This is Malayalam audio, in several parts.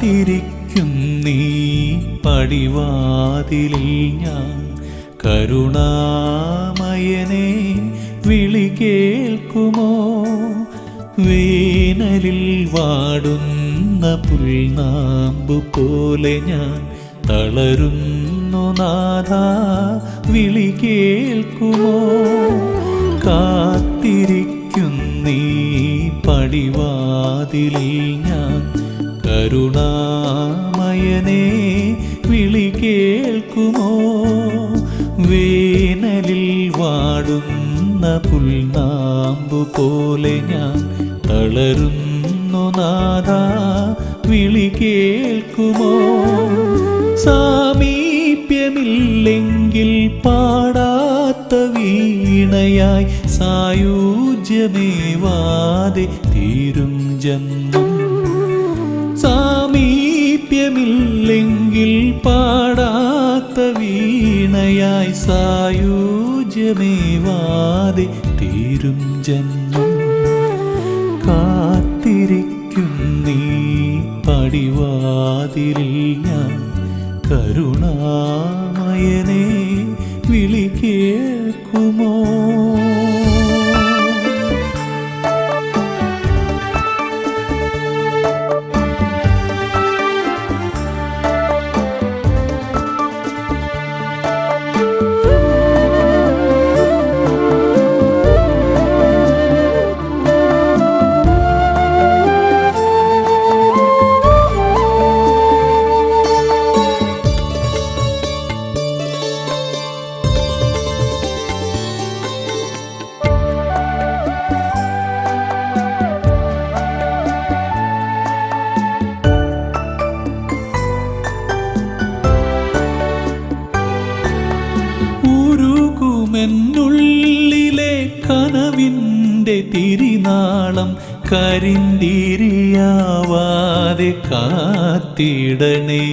കാത്തിരിക്കും നീ പടിവാതിലിൽ ഞാൻ. കരുണാമയനെ വിളി കേൾക്കുമോ? വേനലിൽ വാടുന്ന പുൽനാമ്പു പോലെ ഞാൻ തളരുന്നു നാഥ വിളി കേൾക്കുമോ? കാത്തിരിക്കും നീ പടിവാതിലിൽ ഞാൻ. കരുണാമയനെ വിളി കേൾക്കുമോ? വേനലിൽ വാടുന്ന പുൽനാമ്പു പോലെ ഞാൻ തളരുന്നു നാഥ വിളി കേൾക്കുമോ? സാമീപ്യമില്ലെങ്കിൽ പാടാത്ത വീണയായി സായൂജ്യമേവാതെ തീരും ജന്മം. സാമീപ്യമില്ലെങ്കിൽ പാടാത്ത വീണയായി സായൂജ്യമേവാതെ തീരും ജന്മം. കാത്തിരിക്കും നീ ഞാൻ. കരുണാമയനെ വിളി കേൾക്കുമോ? തിരിനാളം കരിന്തിരിയാവാതെ കാത്തിടണേ.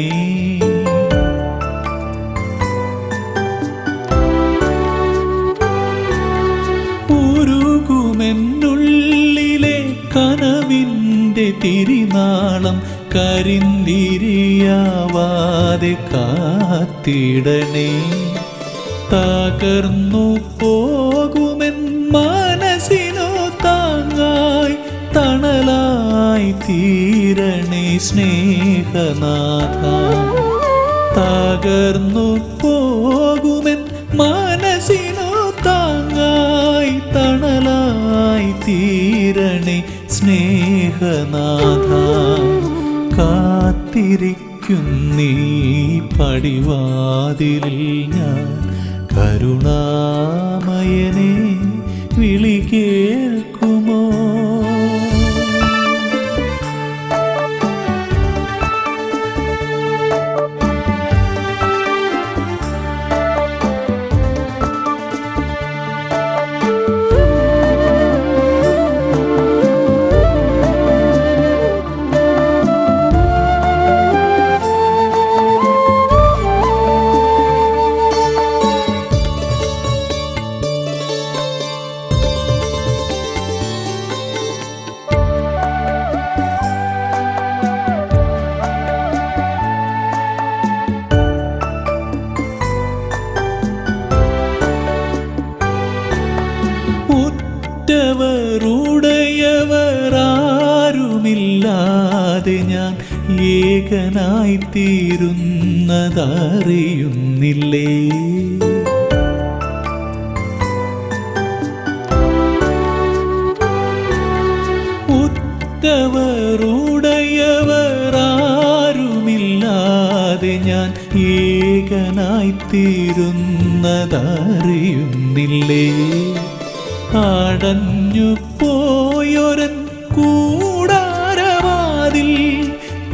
ഉരുകുമെന്നുള്ളിലെ കനവിന്റെ തിരിനാളം കരിന്തിരിയാവാതെ കാത്തിടണേ. തകർന്നു പോകുമെൻ മനസ്സിനു താങ്ങായി തണലായി തീരണേ സ്നേഹനാഥ. തകർന്നു പോകുമെൻ മനസ്സിനോ താങ്ങായി തണലായി തീരണേ സ്നേഹനാഥ. കാത്തിരിക്കുന്നീ പടിവാതിലിൽ ഞാൻ കരുണാമയനെ ഉറ്റവറുടയവരാരുമില്ലാതെ ഞാൻ ഏകനായി തീരുന്നതറിയുന്നില്ലേ ഉത്തവരുടയവരാരുമില്ലാതെ ഞാൻ ഏകനായി തീരുന്നതറിയുന്നില്ലേ അടഞ്ഞു പോയൊരൻ കൂടാരവാതിൽ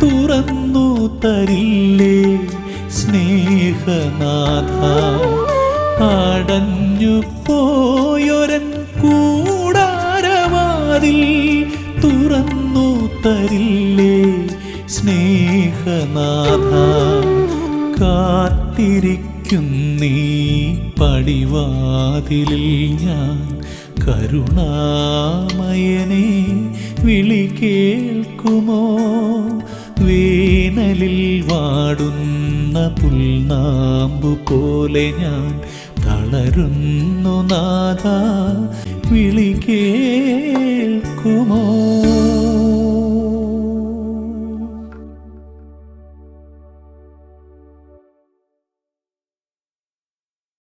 തുറന്നു തരില്ലേ സ്നേഹനാഥ? അടഞ്ഞു പോയൊരൻ കൂടാരവാതിൽ തുറന്നു തരില്ലേ സ്നേഹനാഥ? കാത്തിരിക്കും നീ പടിവാതിലിൽ ഞാൻ. കരുണാമയനെ വിളി കേൾക്കുമോ? വേനലിൽ വാടുന്ന പുൽനാമ്പു പോലെ ഞാൻ തളരുന്നു നാഥ വിളി കേൾക്കുമോ?